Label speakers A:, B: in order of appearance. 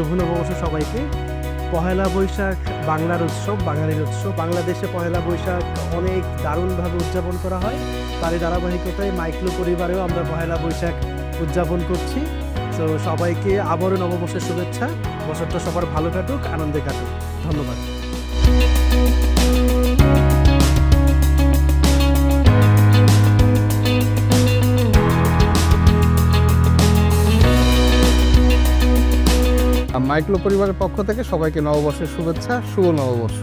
A: শুভ নববর্ষ সবাইকে। পহেলা বৈশাখ বাংলার উৎসব, বাঙালির উৎসব। বাংলাদেশে পহেলা বৈশাখ অনেক দারুণভাবে উদযাপন করা হয়। তারই ধারাবাহিকতায় মাইক্লো পরিবারেও আমরা পহেলা বৈশাখ উদযাপন করছি। তো সবাইকে আবারও নববর্ষের শুভেচ্ছা। বছরটা সবার ভালো কাটুক, আনন্দে কাটুক। ধন্যবাদ।
B: মাইক্রো পরিবারের পক্ষ থেকে সবাইকে নববর্ষের শুভেচ্ছা শুভ নববর্ষ।